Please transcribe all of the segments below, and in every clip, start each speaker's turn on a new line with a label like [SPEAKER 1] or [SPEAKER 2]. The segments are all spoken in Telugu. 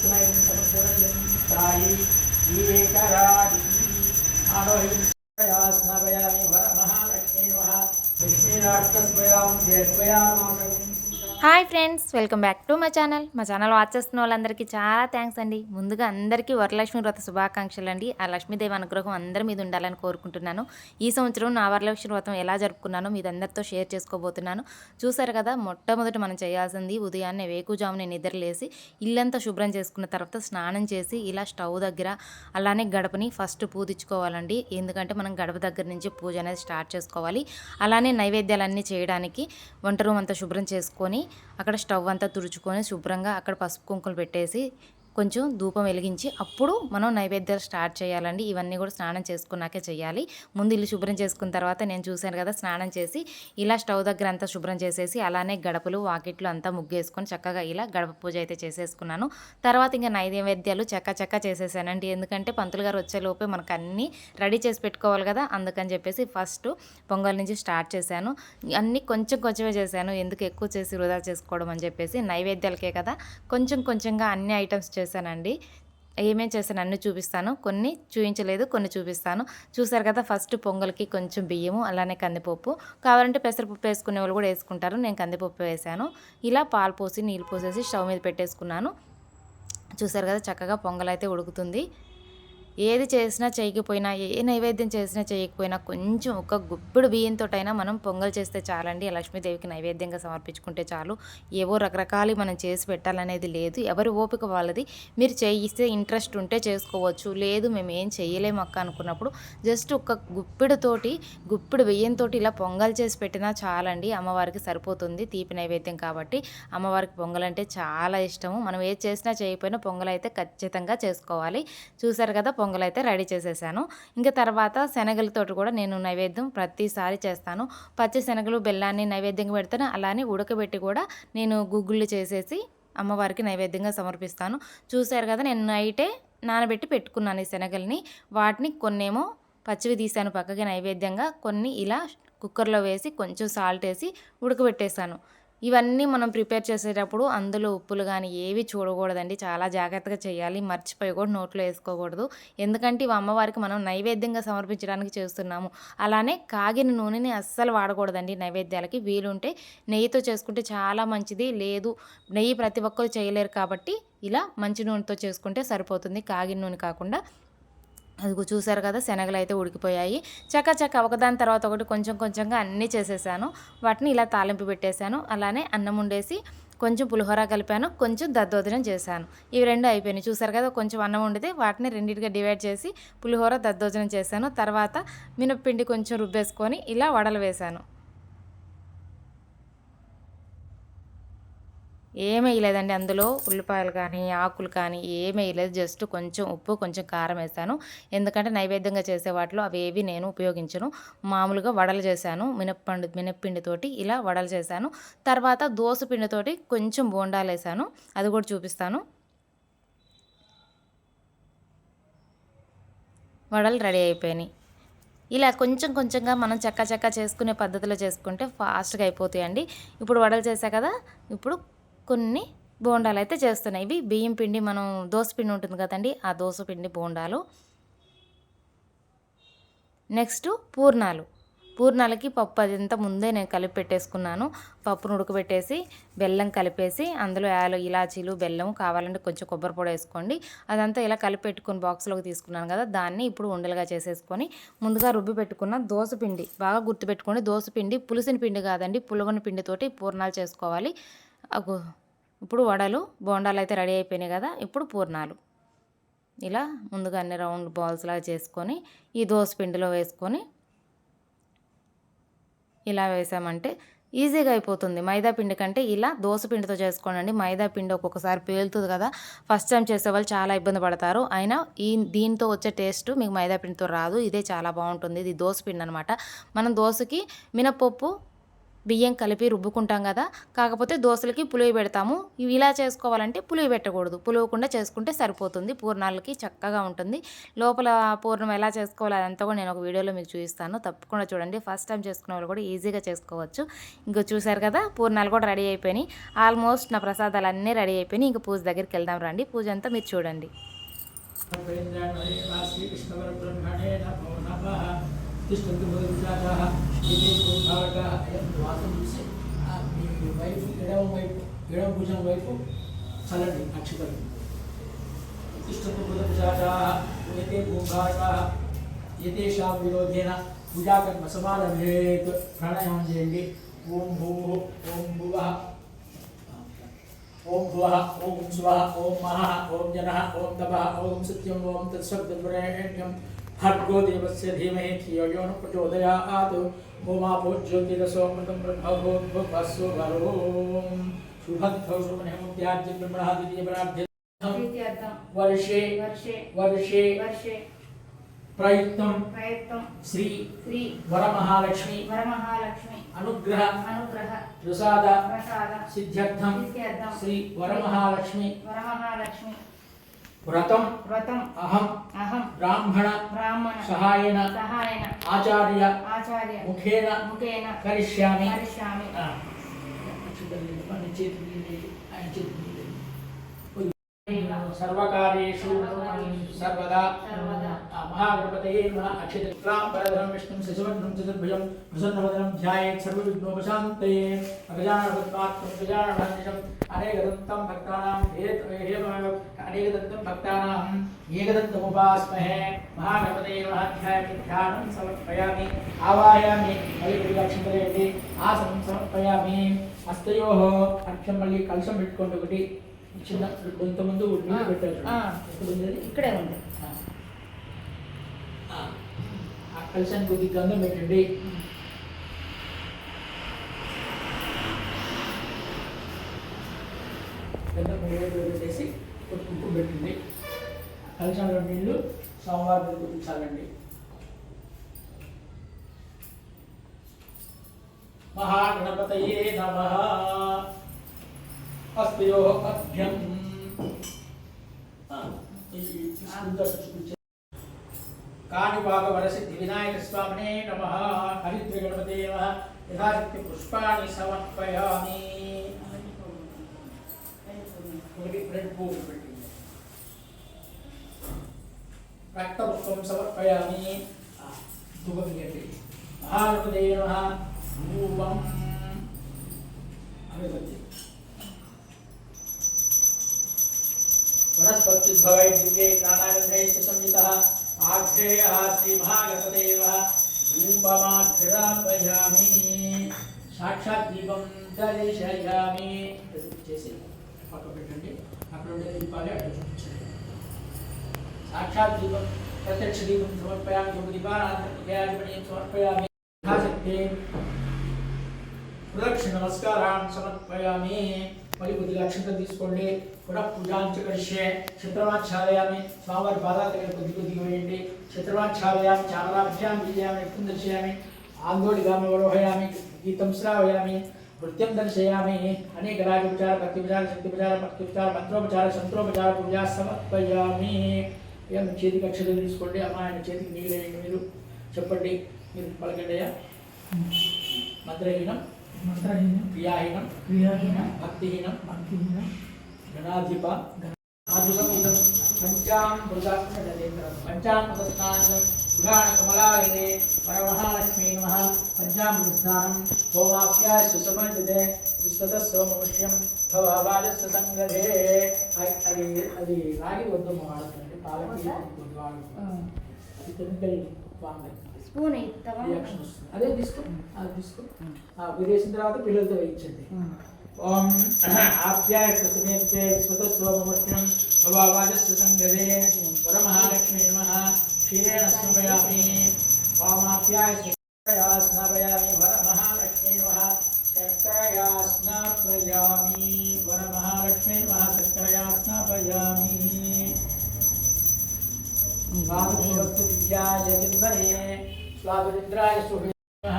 [SPEAKER 1] स्तुवैं समुद्रवद्यं स्थायि ईकरादिः आरोहितया स्नापयामि वरमहालक्ष्मी नमः लक्ष्मीराष्ट्रस्वयां जयस्वया
[SPEAKER 2] नमः hi friends welcome back to మా ఛానల్. మా ఛానల్ వాచ్ చేస్తున్న వాళ్ళందరికీ చాలా థ్యాంక్స్ అండి. ముందుగా అందరికీ వరలక్ష్మి వ్రత శుభాకాంక్షలు అండి ఆ లక్ష్మీదేవి అనుగ్రహం అందరి మీద ఉండాలని కోరుకుంటున్నాను. ఈ సంవత్సరం నా వరలక్ష్మి వ్రతం ఎలా జరుపుకున్నానో మీ అందరితో షేర్ చేసుకోబోతున్నాను. చూసారు కదా మొట్టమొదటి మనం చేయాల్సింది ఉదయాన్నే వేకుజామునే నిద్రలేసి ఇల్లంతా శుభ్రం చేసుకున్న తర్వాత స్నానం చేసి ఇలా స్టవ్ దగ్గర అలానే గడపని ఫస్ట్ పూజించుకోవాలండి ఎందుకంటే మనం గడప దగ్గర నుంచి పూజ అనేది స్టార్ట్ చేసుకోవాలి. అలానే నైవేద్యాలన్నీ చేయడానికి వంట రూమ్ అంతా శుభ్రం చేసుకొని అక్కడ స్టవ్ అంతా తుడుచుకొని శుభ్రంగా అక్కడ పసుపు కుంకులు పెట్టేసి కొంచెం ధూపం వెలిగించి అప్పుడు మనం నైవేద్యాలు స్టార్ట్ చేయాలండి. ఇవన్నీ కూడా స్నానం చేసుకున్నాకే చేయాలి. ముందు ఇల్లు శుభ్రం చేసుకున్న తర్వాత నేను చూశాను కదా స్నానం చేసి ఇలా స్టవ్ దగ్గర అంతా శుభ్రం చేసేసి అలానే గడపలు వాకిట్లు అంతా ముగ్గేసుకొని చక్కగా ఇలా గడప పూజ అయితే చేసేసుకున్నాను. తర్వాత ఇంకా నైవేద్యాలు చక్క చక్క చేసేసానండి. ఎందుకంటే పంతులు గారు వచ్చేలోపే మనకు అన్నీ రెడీ చేసి పెట్టుకోవాలి కదా అందుకని చెప్పేసి ఫస్ట్ పొంగల్ నుంచి స్టార్ట్ చేశాను. అన్నీ కొంచెం కొంచెమే చేశాను. ఎందుకు ఎక్కువ చేసి వృధా చేసుకోవడం అని చెప్పేసి నైవేద్యాలకే కదా కొంచెం కొంచెంగా అన్ని ఐటమ్స్ చేశానండి. ఏమేం చేశాను అన్నీ చూపిస్తాను. కొన్ని చూపించలేదు కొన్ని చూపిస్తాను. చూసారు కదా ఫస్ట్ పొంగల్కి కొంచెం బియ్యము అలానే కందిపప్పు. కావాలంటే పెసరపప్పు వేసుకునే వాళ్ళు కూడా వేసుకుంటారు. నేను కందిపప్పు వేసాను. ఇలా పాలు పోసి నీళ్ళు పోసేసి స్టవ్ మీద పెట్టేసుకున్నాను. చూసారు కదా చక్కగా పొంగల్ అయితే ఉడుకుతుంది. ఏది చేసినా చేయకపోయినా ఏ నైవేద్యం చేసినా చేయకపోయినా కొంచెం ఒక గుప్పిడు బియ్యంతోటైనా మనం పొంగల్ చేస్తే చాలండి. లక్ష్మీదేవికి నైవేద్యంగా సమర్పించుకుంటే చాలు. ఏవో రకరకాలు మనం చేసి పెట్టాలనేది లేదు. ఎవరి ఓపిక వాళ్ళది. మీరు చేయిస్తే ఇంట్రెస్ట్ ఉంటే చేసుకోవచ్చు. లేదు మేము ఏం చేయలేము అక్క అనుకున్నప్పుడు జస్ట్ ఒక గుప్పిడితోటి గుప్పిడు బియ్యంతో ఇలా పొంగల్ చేసి పెట్టినా చాలండి. అమ్మవారికి సరిపోతుంది తీపి నైవేద్యం కాబట్టి. అమ్మవారికి పొంగల్ అంటే చాలా ఇష్టము. మనం ఏది చేసినా చేయకపోయినా పొంగల్ అయితే ఖచ్చితంగా చేసుకోవాలి. చూసారు కదా పొంగల్ అయితే రెడీ చేసేసాను. ఇంకా తర్వాత శనగలతోటి కూడా నేను నైవేద్యం ప్రతిసారి చేస్తాను. పచ్చి శనగలు బెల్లాన్ని నైవేద్యంగా పెడతాను. అలానే ఉడకబెట్టి కూడా నేను గుగ్గుళ్ళు చేసేసి అమ్మవారికి నైవేద్యంగా సమర్పిస్తాను. చూశారు కదా నేను నైటే నానబెట్టి పెట్టుకున్నాను ఈ శనగల్ని. వాటిని కొన్నేమో పచ్చివి తీశాను పక్కకి నైవేద్యంగా. కొన్ని ఇలా కుక్కర్లో వేసి కొంచెం సాల్ట్ వేసి ఉడకబెట్టేశాను. ఇవన్నీ మనం ప్రిపేర్ చేసేటప్పుడు అందులో ఉప్పులు కానీ ఏవి చూడకూడదండి. చాలా జాగ్రత్తగా చేయాలి. మర్చిపోయి కూడా నోట్లో వేసుకోకూడదు. ఎందుకంటే ఇవి అమ్మవారికి మనం నైవేద్యంగా సమర్పించడానికి చేస్తున్నాము. అలానే కాగిన నూనెని అస్సలు వాడకూడదండి నైవేద్యాలకి. వీలుంటే నెయ్యితో చేసుకుంటే చాలా మంచిది. లేదు నెయ్యి ప్రతి ఒక్కరు చేయలేరు కాబట్టి ఇలా మంచి నూనెతో చేసుకుంటే సరిపోతుంది. కాగిన నూనె కాకుండా అదిగో చూసారు కదా శనగలు అయితే ఉడికిపోయాయి. చక్క చక్క ఒకదాని తర్వాత ఒకటి కొంచెం కొంచెంగా అన్నీ చేసేసాను. వాటిని ఇలా తాలింపు పెట్టేశాను. అలానే అన్నం వండేసి కొంచెం పులిహోర కలిపాను. కొంచెం దద్దోజనం చేశాను. ఇవి రెండు అయిపోయినాయి. చూసారు కదా కొంచెం అన్నం వండితే వాటిని రెండింటిగా డివైడ్ చేసి పులిహోర దద్దోజనం చేశాను. తర్వాత మినప్పిండి కొంచెం రుబ్బేసుకొని ఇలా వడలు వేశాను. ఏమీ వేయలేదండి. అందులో ఉల్లిపాయలు కానీ ఆకులు కానీ ఏమీ వేయలేదు. జస్ట్ కొంచెం ఉప్పు కొంచెం కారం వేసాను. ఎందుకంటే నైవేద్యంగా చేసే వాటిలో అవి ఏవి నేను ఉపయోగించను. మామూలుగా వడలు చేశాను. మినప్పండు మినప్పిండితోటి ఇలా వడలు చేశాను. తర్వాత దోస పిండితోటి కొంచెం బోండాలు వేసాను. అది కూడా చూపిస్తాను. వడలు రెడీ అయిపోయినాయి. ఇలా కొంచెం కొంచెంగా మనం చక్క చక్క చేసుకునే పద్ధతిలో చేసుకుంటే ఫాస్ట్గా అయిపోతాయండి. ఇప్పుడు వడలు చేసా కదా? ఇప్పుడు కొన్ని బోండాలు అయితే చేస్తున్నాయి. ఇవి బియ్యం పిండి మనం దోశ పిండి ఉంటుంది కదండి ఆ దోశ పిండి బోండాలు. నెక్స్ట్ పూర్ణాలు. పూర్ణాలకి పప్పు అదంతా ముందే నేను కలిపి పెట్టేసుకున్నాను. పప్పును ఉడకబెట్టేసి బెల్లం కలిపేసి అందులో యాలు ఇలాచీలు బెల్లం కావాలంటే కొంచెం కొబ్బరి పొడి వేసుకోండి. అదంతా ఇలా కలిపి పెట్టుకుని బాక్స్లోకి తీసుకున్నాను కదా దాన్ని ఇప్పుడు ఉండలుగా చేసేసుకొని ముందుగా రుబ్బి పెట్టుకున్న దోశ పిండి. బాగా గుర్తుపెట్టుకోండి దోశ పిండి పులిసిన పిండి కాదండి పులగొని పిండితోటి పూర్ణాలు చేసుకోవాలి. ఇప్పుడు వడలు బోండాలు అయితే రెడీ అయిపోయినాయి కదా ఇప్పుడు పూర్ణాలు. ఇలా ముందుగా అన్ని రౌండ్ బాల్స్ లాగా చేసుకొని ఈ దోశ పిండిలో వేసుకొని ఇలా వేసామంటే ఈజీగా అయిపోతుంది. మైదా పిండి కంటే ఇలా దోశ పిండితో చేసుకోండి మైదా పిండి ఒక్కొక్కసారి పేలుతుంది కదా ఫస్ట్ టైం చేసే వాళ్ళు చాలా ఇబ్బంది పడతారు. అయినా ఈ దీంతో వచ్చే టేస్ట్ మీకు మైదా పిండితో రాదు. ఇదే చాలా బాగుంటుంది. ఇది దోశ పిండి అనమాట మనం దోశకి మినపప్పు బియ్యం కలిపి రుబ్బుకుంటాం కదా. కాకపోతే దోశలకి పులివి పెడతాము. ఇవి ఇలా చేసుకోవాలంటే పులివి పెట్టకూడదు. పులివకుండా చేసుకుంటే సరిపోతుంది. పూర్ణాలకి చక్కగా ఉంటుంది. లోపల పూర్ణం ఎలా చేసుకోవాలి అదంతా కూడా నేను ఒక వీడియోలో మీకు చూపిస్తాను. తప్పకుండా చూడండి. ఫస్ట్ టైం చేసుకునే వాళ్ళు కూడా ఈజీగా చేసుకోవచ్చు. ఇంకా చూశారు కదా పూర్ణాలు కూడా రెడీ అయిపోయినాయి. ఆల్మోస్ట్ నా ప్రసాదాలన్నీ రెడీ అయిపోయినాయి. ఇంకా పూజ దగ్గరికి వెళ్దాం రండి. పూజ అంతా మీరు చూడండి.
[SPEAKER 1] తిష్టంతు మొదలుచారాः ఏదే భాగः అయం ద్వాసం చూసి మీ వైపు ఎడమ వైపు ఎడమ భుజం వైపు చలండి అక్షతలు తిష్టంతు మొదలుచారాः ఏతే భూభాగాः ఏతేషాం విరోధేన పూజాకర్మ సమారభేత్ ప్రాణాయామం చేయండి ఓం భూ ఓం భువः ఓం భువः ఓం స్వः ఓం మహः ఓం జనः ఓం తపः ఓం సత్యం ఓం తత్సవితుర్వరేణ్యం भर्गो देवस्य धीमहि धियो यो न प्रचोदयात् होमापो ज्योतिरसोऽमृतं ब्रह्मभोद्भुभस्व वरोम् शुभद्धौ शुभनिमुत्याज्य द्वितीय
[SPEAKER 3] द्वितीयपराब्धं
[SPEAKER 1] वर्षे
[SPEAKER 3] वर्षे
[SPEAKER 1] वर्षे
[SPEAKER 3] वर्षे
[SPEAKER 1] प्रयत्नं
[SPEAKER 3] प्रयत्नं
[SPEAKER 1] श्री
[SPEAKER 3] श्री
[SPEAKER 1] वरमहालक्ष्मी।
[SPEAKER 3] वरमहालक्ष्मी।
[SPEAKER 1] अनुग्रह
[SPEAKER 3] अनुग्रह
[SPEAKER 1] प्रसाद
[SPEAKER 3] प्रसाद।
[SPEAKER 1] सिद्ध्यर्थं
[SPEAKER 3] सिद्ध्यर्थं।
[SPEAKER 1] श्री वरमहालक्ष्मी।
[SPEAKER 3] वरमहालक्ष्मी।
[SPEAKER 1] వ్రతం
[SPEAKER 3] వ్రతం
[SPEAKER 1] అహం
[SPEAKER 3] అహం
[SPEAKER 1] బ్రాహ్మణ
[SPEAKER 3] బ్రాహ్మణ
[SPEAKER 1] సహాయేన
[SPEAKER 3] సహాయన
[SPEAKER 1] ఆచార్య
[SPEAKER 3] ఆచార్య
[SPEAKER 1] ముఖేన
[SPEAKER 3] ముఖేన
[SPEAKER 1] కరిష్యామి.
[SPEAKER 3] కరిష్యామి.
[SPEAKER 1] ఆ, అక్షతలు మన చేతి నీళ్ళు, ఆయన చేతి నీళ్ళు. సర్వకార్యేషు సర్వదా.
[SPEAKER 3] సర్వదా.
[SPEAKER 1] ఆ, మహాగణపతయే నమః అక్షితాం పరధరం విష్ణుం శశివర్ణం చతుర్భుజం ప్రసన్నవదనం ధ్యాయేత్ సర్వవిఘ్నోపశాంతయే. అగజానపద్మాత్మం గజానభంజం అనేకదంతం భక్తానాం హేత్ హేమేవ అనేకదంతం భక్తానాం ఏకదంతముపాస్మహే మహాగణపతయే నమః ధ్యాయామి ధ్యానం సమర్పయామి. హస్తయోః అక్షం మళ్ళీ కలశం పెట్టుకోండి ఒకటి. చిన్న కొంతమంది పెట్టారు?
[SPEAKER 3] ఇక్కడే ఉంది.
[SPEAKER 1] ఆ. ఆ. కలశానికి కొద్దిగా గంధం పెట్టండి. గంధం పెట్టేసి కుంకుమ పెట్టండి. ఆ కలశంలో నీళ్ళు సోమవారం కుదించాలండి మహాగణపతయే నమ. హస్తయో అభ్యం ఆ, ఈ వరసిద్ధి వినాయక స్వామినే నమ. హరిద్ర గణపతే నమ. యథాశక్తి పుష్పాన్ని సమర్పయామి. ఒకటి రెండు పువ్వులు పెట్టి రక్తపుష్పం సమర్పయామి. ఆ, ధూపం మహాగణపతే నమ. రూపం అభివృద్ధి वनस्पत्युद्भवै दिव्ये ज्ञानानन्दैः सुसंयुतः आग्नेयः श्रीमहागणपतेव धूपमाघ्रापयामि సాక్షాత్ దీపం దర్శయామి చేసి పక్క పెట్టండి అక్కడ ఉండే దీపాలే అటు చూపించండి సాక్షాత్ దీపం ప్రత్యక్ష దీపం సమర్పయామి ధూప దీపాన్ని సమర్పయామి యథాశక్తి ప్రదక్షిణ నమస్కారాన్ని సమర్పయామి మళ్ళీ కొద్దిగా అక్షంతం తీసుకోండి. పునః పూజాంచ కరిష్యే చిత్రమాచ్ఛాదయామి స్వామివారి పాదాల దగ్గర కొద్ది కొద్దిగా వేయండి. చిత్రమాచ్ఛాదయామి చామరాభ్యాం విజయామి నృత్యం దర్శయామి ఆందోళిగామి వరోహయామి గీతం శ్రావయామి నృత్యం దర్శయామి అనేక రాజోపచార భక్తిపచార శక్తిపచార భక్తిపచార మంత్రోపచార సంత్రోపచార పూజా సమర్పయామి. ఏం చేతికి అక్షతలు తీసుకోండి. అమ్మా ఆయన చేతికి నీళ్ళు వేయండి మీరు. చెప్పండి. మీరు పలకండి అయ్యా. మంత్రహీనం.
[SPEAKER 3] మంత్రహీనం
[SPEAKER 1] క్రియాహీనం
[SPEAKER 3] క్రియాహీనం
[SPEAKER 1] భక్తిహీనం
[SPEAKER 3] భక్తిహీనం
[SPEAKER 1] గణాధిప ఆదిపూతం పంచామృతాత్మజనేంద్రం పంచామృత స్నానం పురాణ కమలాయనే పరమహాలక్ష్మీ నమ పంచామృత స్నానం హోమాప్యాయ సుసమంజితే విశ్వత సోమముష్యం భవాజస్సు సంగధే అది అది అది రాగి వద్దు వాడకండి పాలకి వద్దు వాడకండి. అది కెమికల్ వాడండి
[SPEAKER 3] స్పూన్
[SPEAKER 1] అదే తీసుకో అది తీసుకో విదేశం తర్వాత పిల్లలతో వేయించండి ఓం ఆప్యాయమే స్వతస్వముఖ్యం భవాజస్వసంగదే వరమహాలక్ష్మీ నమ క్షీరేణ స్నపయామి వామాప్యాయ స్నపయామి వరమహాలక్ష్మీ నమ శర్కరయా స్నాపయామి వరమహాలక్ష్మీ నమ శర్కరయా స్నాపయామి వాదు వస్తు దివ్యాయ చిన్మరే स्वागरिद्राय सुभिन्नी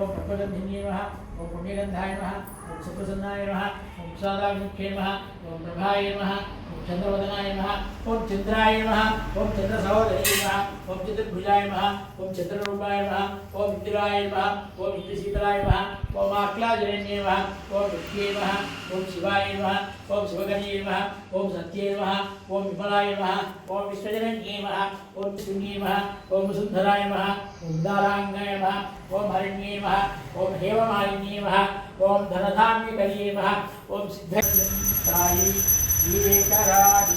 [SPEAKER 1] ओम पुण्यगंधाय नम ओम पुण्यगन्धाय नमः ओम सुप्रसन्नाय नमः ओम सादाभिमुख्ये नमः ओम प्रभाय नमः ओम चन्द्रवदनाय नमः ओम चन्द्राय नमः ओम चन्द्रसहोदरे नम ओम चतुर्भुजाय नम ओम चन्द्ररूपाय नम ओम इंद्राय नम ओम इंद्रशीतलाय नम నమ ఓం ఇంద్రశీతలాయ నమ ఓం ఆక్లాజరణ్యే నమ ఓం విద్యే నమ ఓం శివాయ నమ ఓం శివగణే నమ ఓం సత్యే నమ ఓం విమలాయ నమ ఓం విశ్వజరణ్యే నమ ఓం శూన్యే నమ ఓం సుందరాయ నమ ఓం దారాంగాయ నమ ఓం హరణ్యే నమ ఓం హేమమాలిన్యే నమ ఓం ధనధాన్యకర్యే నమ ఓం సిద్ధాయి వివేకరాడి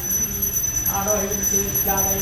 [SPEAKER 1] ఆరోహించేత్యాదయ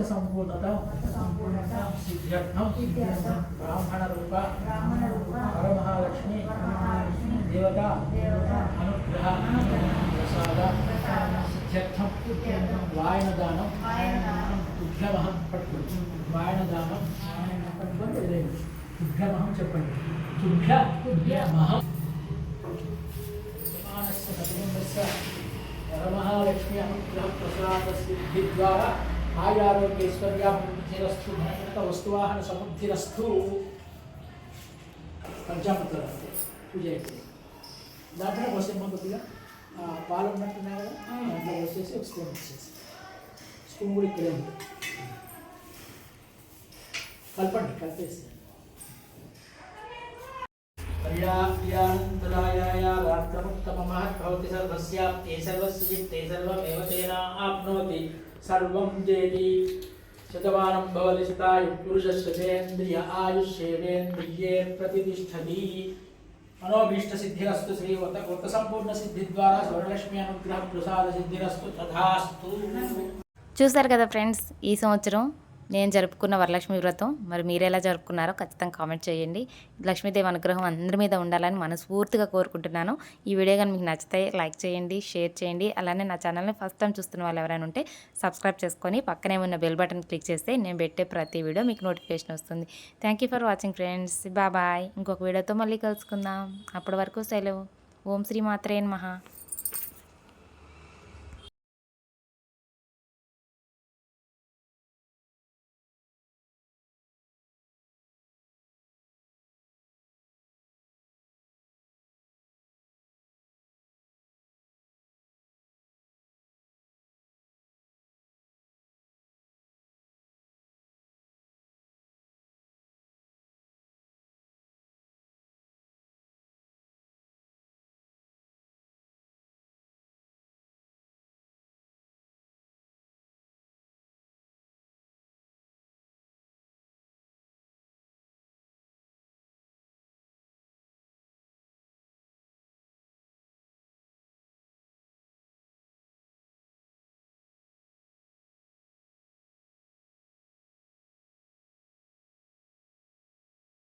[SPEAKER 1] వ్రత సంపూర్ణత సిద్ధ్యర్థం బ్రాహ్మణ రూప పరమహాలక్ష్మి దేవత అనుగ్రహ ప్రసాద సిద్ధ్యర్థం వాయనదానం తుభ్యమహం పట్టుకోవచ్చు వాయనదానం తుభ్యమహం చెప్పండి. తుభ్య తుభ్యమహం పరమహాలక్ష్మి అనుగ్రహ ప్రసాద సిద్ధి ద్వారా ఆయురారోగ్యేశ్వర్యాభివృద్ధిరస్తు ధనకనక వస్తువాహన సముద్ధిరస్తు పంచామృతాలు అంతే పూజ అయిపోయింది దాంట్లో పోసేమ్మ కొద్దిగా ఆ, పాలు ఉన్నట్టున్నాయి కదా దాంట్లో పోసేసి ఒక స్పూన్ వచ్చేసి స్పూన్ కూడా ఇక్కడే ఉంది కలపండి కలిపేసి पर्याप्यानन्तरायाय रात्रमुत्तममहद्भवति सर्वस्याप्ते సర్వం దేవి శతవారం భవతి శతాయు పురుషశతేంద్రియ ఆయుష్యేంద్రియే ప్రతిష్టతి మనోభీష్ట సిద్ధిరస్తు శ్రీ వ్రత సంపూర్ణ సిద్ధి ద్వారా స్వర్ణలక్ష్మి అనుగ్రహ ప్రసాద సిద్ధిరస్తు తథాస్తు
[SPEAKER 2] చూసారు కదా ఫ్రెండ్స్ ఈ సంవత్సరం నేను జరుపుకున్న వరలక్ష్మి వ్రతం. మరి మీరు ఎలా జరుపుకున్నారో ఖచ్చితంగా కామెంట్ చేయండి. లక్ష్మీదేవి అనుగ్రహం అందరి మీద ఉండాలని మనస్ఫూర్తిగా కోరుకుంటున్నాను. ఈ వీడియో కానీ మీకు నచ్చితే లైక్ చేయండి షేర్ చేయండి. అలానే నా ఛానల్ని ఫస్ట్ టైం చూస్తున్న వాళ్ళు ఎవరైనా ఉంటే సబ్స్క్రైబ్ చేసుకొని పక్కనే ఉన్న బెల్ బటన్ క్లిక్ చేస్తే నేను పెట్టే ప్రతి వీడియో మీకు నోటిఫికేషన్ వస్తుంది. Thank you for watching friends బాబాయ్ ఇంకొక వీడియోతో మళ్ళీ కలుసుకుందాం. అప్పటి వరకు సెలవు. ఓం శ్రీ మాత్రేన్ మహా